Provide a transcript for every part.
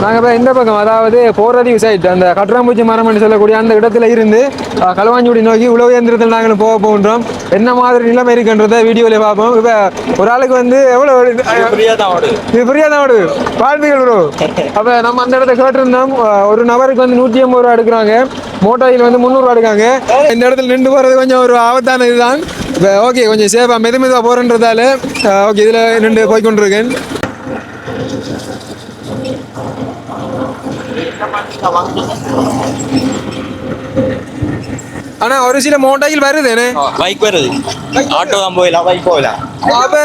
நாங்கள் இப்போ இந்த பக்கம் அதாவது போரதீவு சைட் அந்த கட்டுராம்பூச்சி மரம் என்று சொல்லக்கூடிய அந்த இடத்துல இருந்து களுவாஞ்சுடி நோக்கி உழவு இயந்திரத்தில் நாங்கள் போக போகின்றோம். என்ன மாதிரி நிலைமை இருக்குன்றதை வீடியோவில் பார்ப்போம். இப்போ ஒரு ஆளுக்கு வந்து எவ்வளோ இது ஃப்ரீயாக தான் ஓடுது. வாழ்த்துக்கள் ப்ரோ அப்போ நம்ம அந்த இடத்த கேட்டிருந்தோம். ஒரு நபருக்கு வந்து நூற்றி ஐம்பது ரூபா எடுக்கிறாங்க. மோட்டாயில் வந்து முந்நூறுரூவா எடுக்காங்க இந்த இடத்துல நின்று போகிறது கொஞ்சம் ஒரு ஆபத்தான இதுதான். இப்போ ஓகே கொஞ்சம் சேஃபாக மெது மெதுவாக போகிறன்றதால ஓகே இதில் நின்று போய் ஆனால் ஒரு சில மோட்டாயில் வருது பைக் வருது ஆட்டோ தான் போயிடலாம் பைக் போகலாம் அப்ப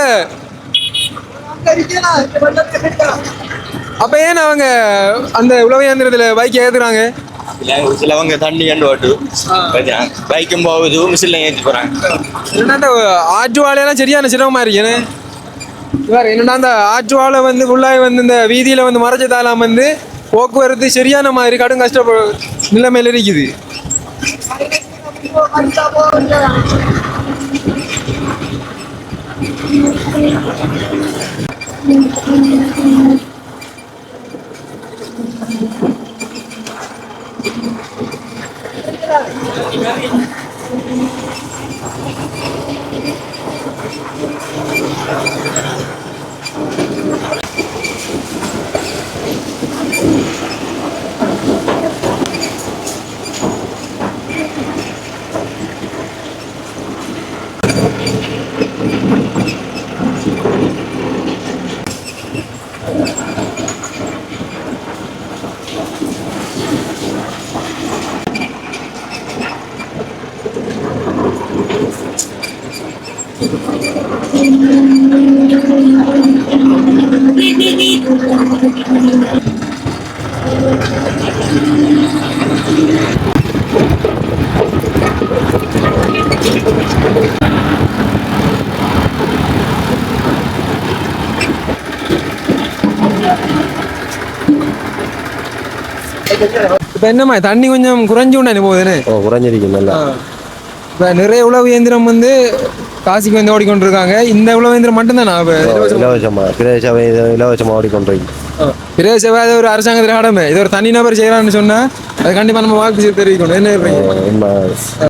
அப்ப ஏன் அவங்க அந்த உழவு இயந்திரத்துல பைக் ஏத்துறாங்க சிலவங்க தண்ணி கண்டு ஓட்டு பைக்கும் போகுது மிஷின்ல ஏற்றி போறாங்க ஆற்று வாழையெல்லாம் சரியான சிரமமா இருக்கு என்ன இவர் என்னன்னா அந்த ஆற்று வந்து ஃபுல்லாக வந்து இந்த வீதியில வந்து மறைச்சதாலாம் வந்து போக்குவரத்து சரியான மாதிரி கடும் கஷ்ட நிலைமையில இருக்குது ഇപ്പൊ തണ്ണി കുഞ്ഞം കുറഞ്ഞുകൊണ്ടാണ് പോകുന്നത് കുറഞ്ഞിരിക്കുന്നല്ലോ இப்ப நிறைய உழவு இயந்திரம் வந்து காசிக்கு வந்து ஓடிக்கொண்டிருக்காங்க. இந்த உழவு இயந்திரம் மட்டும்தானா? இலவசமா? பிரதேச இலவசமா ஓடிக்கொண்டிருக்கு. பெரிய சேவை ஒரு அரசாங்கத்தில் கடமை இது ஒரு தனி நபர் செய்யறான்னு சொன்னா அது கண்டிப்பா நம்ம வாக்கு தெரிவிக்கணும். என்ன